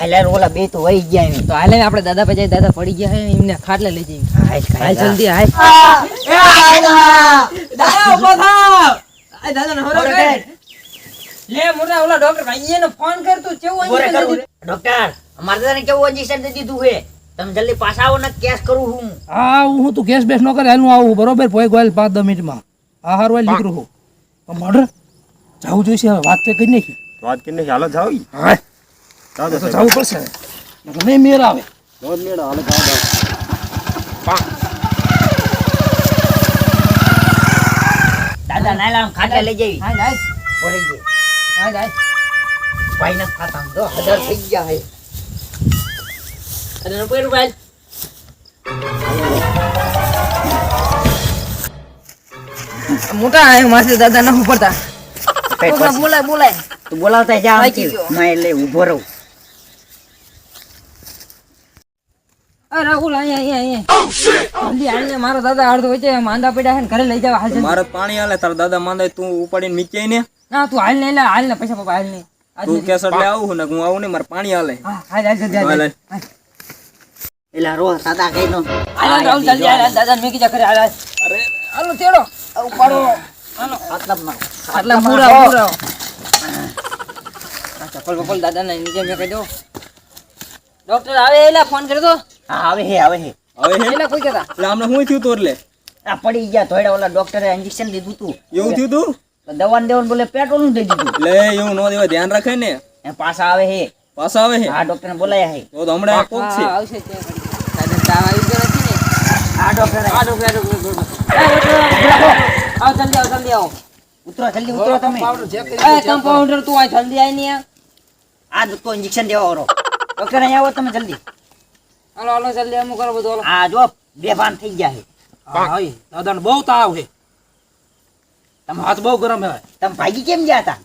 હાલે ઓલા બે તો વહી ગયા એમ. તો હાલે આપણે દાદા પછી દાદા પડી ગયા હે એમને ખાટલે લઈ જઈએ. હાય, હાલ હાય, જલ્દી હાલ. દાદા ઊભો થાવ. આ દાદા ને હરો લે મોટા ઓલા ડોક્ટર ભાઈ નો ફોન કર તું કેવું કરું. દીધું? ડોક્ટર અમારે દાદાને કેવું injection દઈ દીધું હે તમે જલ્દી પાછા આવો ને કેસ કરું હું. હા હું તું કેસ બેસ ન કરે હું આવું બરોબર? પોઈ ગોયલ પાંચ દસ મિનિટમાં. હા હારું વાય નીકળું હું મર્ડર? જવું જોઈશે હવે વાત તો કરી નાખી. વાત કરીને હાલો જાવ. હા. તો તો જવું પડશે નહીં મેળ આવે. જાઓ જાઓ દાદા નાયલા ખાટલે લઈ જઈ હાલ હાલ ભરાઈ ગઈ. હાલ હાલ ભાઈ ના ખાતા તો હજાર થઈ ગયા હે. મોટા માસે દાદા ના ઉપડતા બોલાય બોલાય તું બોલાવતા જા. હું એટલે ઊભો રહું. રાહુલ અહીંયા અહીંયા અહીંયા. જલ્દી મારો દાદા અડધો વચ્ચે માંદા પડ્યા છે ને ઘરે લઈ જાવ હાલ. મારે પાણી હાલે તારા દાદા માંદા તું ઉપાડીને મીચાઈ ને. ના તું હાલ ને લે હાલ ને પૈસા પપ્પા હાલ ને. આજ તું કેસર લે આવું ને હું આવું ને મારે પાણી હાલે. હાલ હાલ જલ્દી હાલ હાલ, હાલ. હાલ. એલા રો દાદા કઈ નો. હાલ હાલ રાહુલ જલ્દી હાલ હાલ દાદા ને મેકી જા ઘરે હાલ હાલ. અરે. હાલો તેડો ઉપાડો. મતલબમાં આટલા પૂરા પૂરા ચપ્પલ બપ્પલ દાદા ને નીચે કહી દો. ડોક્ટર આવે એલા ફોન કરી દો આવે હે આવે હે. હવે હે? એલા કોઈ કહેતા? એટલે આમને શું થયું તું એટલે? આ પડી ગયા થોડા ઓલા ડોક્ટરે ઇન્જેક્શન દીધું તું. એવું થયું તું? તો દવા દેવાનું બોલે પેટ્રોલનું દઈ દીધું. એટલે એવું નો દેવા ધ્યાન રાખે ને. એ પાછા આવે હે. પાછા આવે હે? આ ડોક્ટરને બોલાયા હે. તો હમણાં કોક છે. આવશે તે. આવી ગયો છે ને. આ ડોક્ટર આ ડોક્ટર આ ડોક્ટર, ડોક્ટર. ડોક્ટર, આવો જલ્દી આવો જલ્દી આવો. ઉતરો જલ્દી ઉતરો તમે. એ કમ્પાઉન્ડર તું આ જલ્દી આય ને આ તો ઇન્જેક્શન દેવા ઓરો ડોક્ટર અહીંયા આવો તમે જલ્દી. હાલો હાલો જલ્દી અમુક કરો બધું હાલો. આ જો બેભાન થઈ ગયા હે. હા દાદાને બહુ તાવ છે. તમે હાથ બહુ ગરમ હે તમે ભાગી કેમ ગયા હતા?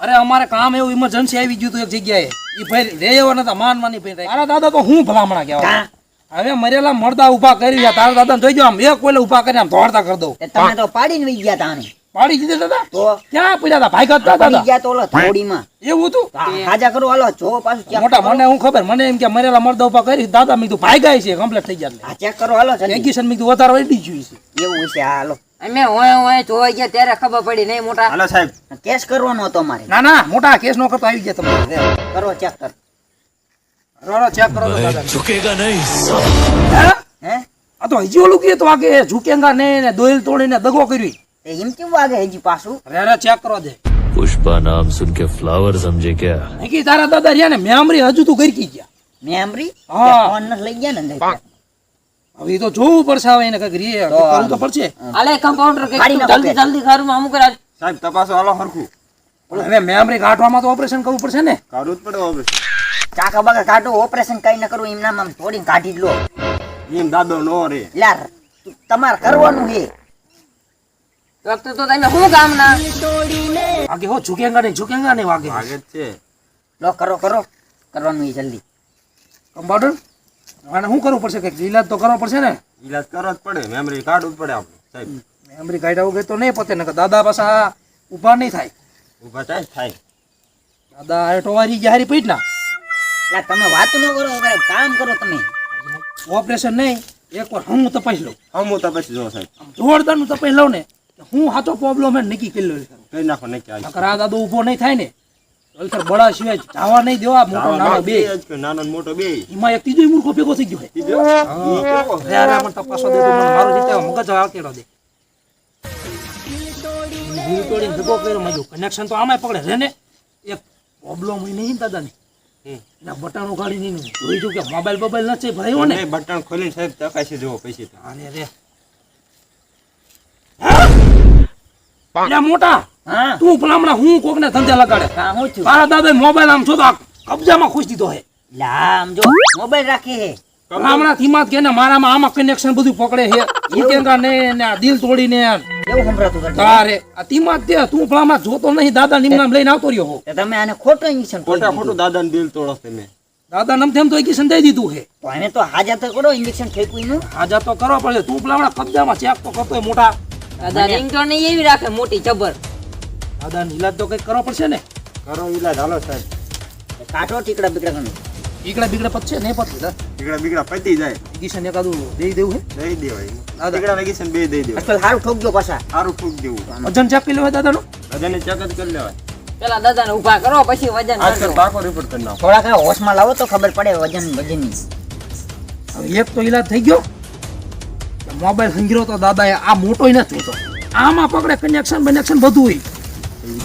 અરે અમારે કામ એવું ઇમરજન્સી આવી ગયું હતું એક જગ્યાએ. એ ભાઈ રે એવા નતા માન માની ભાઈ તારા દાદા તો હું ભલામણા કહેવાય? હવે મરેલા મળતા ઊભા કરી રહ્યા તારા દાદા જોઈ જો આમ એક કોઈને ઊભા કરી આમ દોડતા કરી દઉં. તે તમે તો પાડીને વહી ગયા તા આને. પાડી દીધા દાદા? તો? ક્યાં પડ્યા હતા ભાઈ કરતા દાદા ગયા તો ઓલા થોડીમાં એવું હતું? હાજા કરો હાલો જો પાછું મોટા મને હું ખબર મને એમ કે મરેલા મરદા ઉપા કરી દાદા મી તું ભાઈ ગાય છે કમ્પ્લીટ થઈ ગયા હા ચેક કરો હાલો એગ્યુશન મીધું વધારે વડી જોઈ છે. એવું છે હાલો. અમે ઓય ઓય જોઈ ગયા ત્યારે ખબર પડી નહીં મોટા? હાલો સાહેબ. કેસ કરવાનો હતો મારે. ના ના મોટા કેસ નો કરતો આવી ગયા તમે કરો ચેક કર. રો ચેક કરો દાદા. ઝુકેગા નહીં. હે? આ તો હજી ઓલું કે તો આ કે ઝુકેગા નહીં ને દોઈલ તોડીને દગો કર્યો. એમ કેવું વાગે હજી પાછું? રેરે ચેક કરો દે. પુષ્પા નામ સુન કે ફ્લાવર સમજે ક્યા? કે તારા દાદા રહ્યા ને મેમરી હજુ તું કરી ગયા. મેમરી હા. ફોન ન લઈ ગયા ને હવે તો જોવું પડશે હવે એને કંઈક રીએ. કરવું તો પડશે. અલે કમ્પાઉન્ડર કે જલ્દી જલ્દી ઘરમાં અમુક સાહેબ તપાસો હાલો હરખું. પણ હવે મેમરી કાઢવામાં તો ઓપરેશન કરવું પડશે ને. કરવું જ પડે ઓપરેશન કાકા બાકા કાઢો ઓપરેશન કઈ ન કરું એમના આમ થોડી કાઢી લો. એમ દાદો નો રે. યાર તમારે કરવાનું છે ડોક્ટર તો તમે શું કામ ના આગે હો ઝુકેંગા નહીં ઝુકેંગા નહીં વાગે. વાગે છે. લો કરો કરો. કરવાનું જલ્દી. કમ્પાઉન્ડર આને શું કરવું પડશે કંઈક? ઈલાજ તો કરવો પડશે ને? ઈલાજ કરવો જ પડે મેમરી કાઢવું જ પડે આપણે સાહેબ મેમરી કાઢ્યા વગર તો નહીં પતે ને દાદા પાછા ઊભા નહીં થાય. ઊભા થાય થાય. દાદા એ ટોવારી હારી પીટ ના લ્યા તમે વાત ન કરો કામ કરો તમે. ઓપરેશન નહીં એકવાર હું તપાસ લઉં. હમ હું તપાસ જો સાહેબ. જોરદારનું તપાસ લઉં ને હું હાચો પ્રોબ્લેમ હે નક્કી કરી લો કઈ નાખો નહીં કે નકર આ દાદો ઊભો નહીં થાય ને. અલસર બડા સિવાય જાવા નહીં દેવા મોટો નાનો બે. નાનો મોટો બે. એમાં એક ત્રીજો મૂર્ખો ભેગો થઈ ગયો હે. ઈ જો. ઈ કેવો? અરે અરે મને દે મારો જીતે મગજ આકેડો દે. તોડીને ભેગો કર્યો મજો કનેક્શન તો આમાંય પકડે છે ને? એક પ્રોબ્લેમ હોય નહીં દાદા ને બટન ઉગાડી નહીં જોઈ જો કે મોબાઈલ બોબાઈલ નથી ભાઈઓ ને. બટન ખોલીને સાહેબ ચકાસી જોવો પછી તો. અરે રે. અરે મોટા તું ભલામણા હું કોકને ધંધે લગાડે? કા હું છું. તારા દાદા મોબાઈલ આમ છો તો કબજામાં ખુશ દીધો હે. આમ જો મોબાઈલ રાખી હે. ભલામણા થીમાં કે મારામાં આમાં કનેક્શન બધું પકડે છે ઝુકેંગા ને ને દિલ તોડીને એવું સંભળાતું તારે આ ધીમા તે તું ભલામણા જોતો નહીં દાદા નિમનામ લઈને આવતો રહ્યો હો. તમે આને ખોટો ઇન્જેક્શન ખોટા ખોટું દાદાને દિલ તોડો તમે દાદા નમ તેમ તો ઇન્જેક્શન દઈ દીધું હે. તો એને તો હાજા તો કરો ઇન્જેક્શન ફેંકવું આજા તો કરો પડે તું ભલામણા કબજામાં ચેક તો કરતો મોટા. દાદા રિંગટોન ને એવી રાખે મોટી જબર. દાદા ઈલાજ તો કઈ કરવો પડશે ને? કરો ઈલાજ હાલો સાહેબ. કાઢો ટીકડા બીકડા ગણું ટીકડા બીકડા પછી નહીં પતશે લે. ટીકડા બીકડા પતી જાય. ઇગિશન એકાદું દઈ દેવું હે? દઈ દેવાય. દાદા. ટીકડા ઇગિશન બે દઈ દેવાય. આજકાલ સારું ઠોકજો પાછા. સારું ઠોક દેવું. વજન ચેક કરી લેવાય દાદાનું? વજન ચેક જ કરી લેવાય. પેલા દાદાને ઊભા કરો પછી વજન આજકાલ. પાકો રિપોર્ટ કરી નાખો. થોડાક આ હોશમાં લાવો તો ખબર પડે વજન વજનની. હવે એક તો ઈલાજ થઈ ગયો. મોબાઈલ હંગીરો તો દાદાએ આ મોટો નથી જોતો આમાં પકડે કનેક્શન બનેક્શન બધું હોય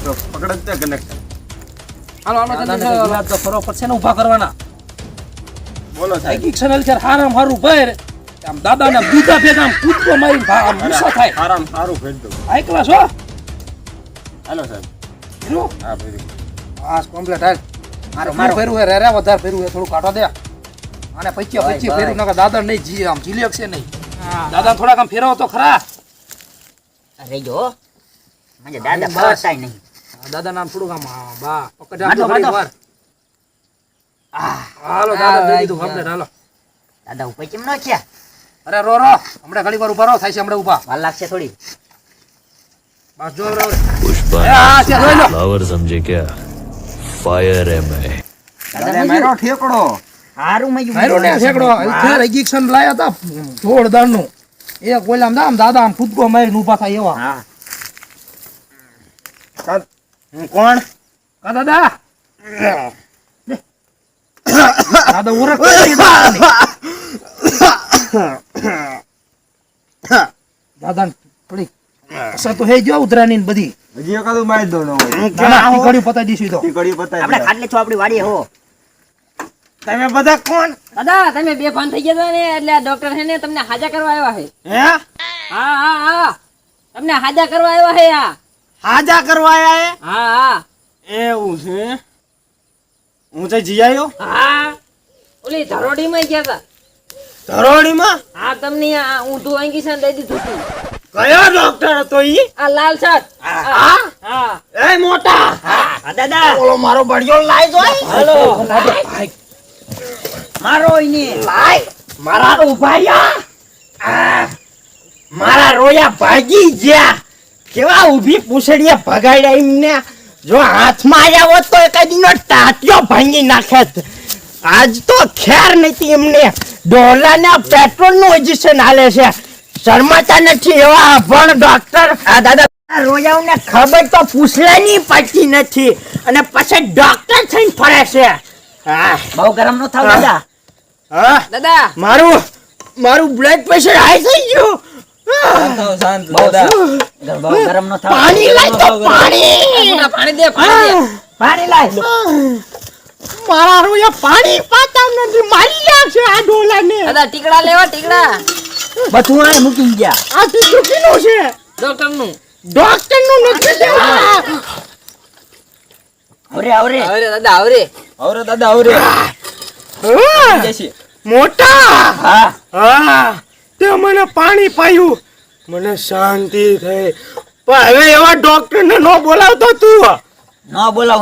તો પકડે જ કનેક્ટ હાલો આનો તો ફરો પડશે ને ઊભા કરવાના. બોલો સાહેબ સાયકિક ચેનલ છે હારામ હારું ભર. આમ દાદાને બીજા ભેગા આમ કૂદકો મારી ભા- આમ ગુસ્સા થાય. આરામ સારું ભેટ દો આઈકલા છો? હાલો સાહેબ. એનું હા ભેરી આ કમ્પ્લીટ હાલ. મારો મારો. ફેરવું રે રે વધારે ફેરવું હે થોડું કાઢો દે. અને પૈચી ભાઈ. ફેરવું નકર દાદા નહીં જી આમ ઝીલી છે નહીં. દાદા થોડાક આમ ફેરવો તો ખરા. અરે જો. મને દાદા ફરતા નહીં. દાદા નામ થોડું આમ બા પકડ થોડી વાર. હાલો દાદા દે દીધું આપણે હાલો. દાદા ઉપર કેમ ન છે અરે રો રો. હમણાં ઘણી વાર ઊભા રહો થાય છે હમણાં ઊભા વાર લાગશે થોડી. બસ જો રો. પુષ્પા ફ્લાવર સમજે ક્યા? ફાયર એમ હે. દાદા મેરો ઠેકડો. હારું મજ્યું માર્યો ને ઠેકડો. અત્યારે ઇન્જેક્શન લાયા હતા જોરદારનું. એ કોઈ આમ આમ દાદા આમ કૂદકો મારીને ઊભા થાય એવા. હા. કોણ? કા દાદા? દાદા ઓળખ દાદા થોડી અસર તો હે જો ઉતરાની બધી. હજી એકાદું મારી દો ન પતાઈ દઈશું તો. આપણે ખાટલે છો આપણી વાડી હો. તમે બધા કોણ? દાદા તમે બે ફોન થઈ ગયા ને એટલે આ ડોક્ટર છે ને તમને હાજા કરવા આવ્યા છે. હે? હા હા હા. તમને હાજા કરવા આવ્યા છે આ. હાજા કરવા આયા હા? હા એવું છે? હું તો જી આવ્યો હા. ઓલી ધરોડી માં ગયા હતા. ધરોડીમાં? હા તમને આ ઊંધું અંગીશન દઈ દીધું હતું. કયો ડોક્ટર હતો ઈ? આ લાલ શર્ટ હા હા. એ મોટા? હા દાદા. ઓલો મારો બડિયો લાઈ જોય હલો. મારો ઈને લાય મારા ઉભાયા મારા રોયા ભાગી ગયા. કેવા ઊભી પૂછડીએ ભગાડ્યા એમને. જો હાથમાં આવ્યા હોત તો એકાદી નો ટાટિયો ભાંગી નાખે આજ તો ખેર નથી એમને. ડોલાના પેટ્રોલનું ઇન્જેક્શન હાલે છે. શરમાતા નથી એવા પણ ડોક્ટર આ દાદા રોયાઓને ખબર તો પૂછલાની પડતી નથી. અને પછી ડોક્ટર થઈને ફરે છે. હા. બહુ ગરમ ન થાવ દાદા. હા? દાદા. મારું મારું બ્લડ પ્રેશર હાઈ થઈ ગયું. પાણી લાય તો પાણી. આ પાણી દે પાણી દે. પાણી લાય. મારા રોયા પાણી પાતા નથી. મારી નાખશે આ ડોલાને દાદા ટીકડા લેવા ટીકડા. બધું આ મૂકી ગયા. આ ટીકડું કીનું છે. ડોક્ટરનું ડોક્ટરનું નથી દેવા આવરે દાદા આવરે. અરે દાદા અરે મોટા! હા. હા. તે મને પાણી પાયું. મને શાંતિ થઈ. પણ હવે એવા ડોક્ટર ને ન બોલાવતો તું. ન બોલાવ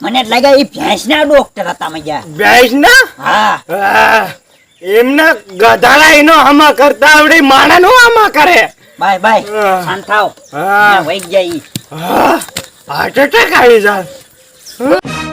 મને લાગે એ ભેંસ ના ડોક્ટર હતા મજા ભેંસ ના હા. એમના ગધાડા એનો આમાં કરતા આવડે માણા નો આમાં કરે. Bye bye. હા. શાંત થાવ. હા. વહી હા. હાર્ટ એટેક આવી જાય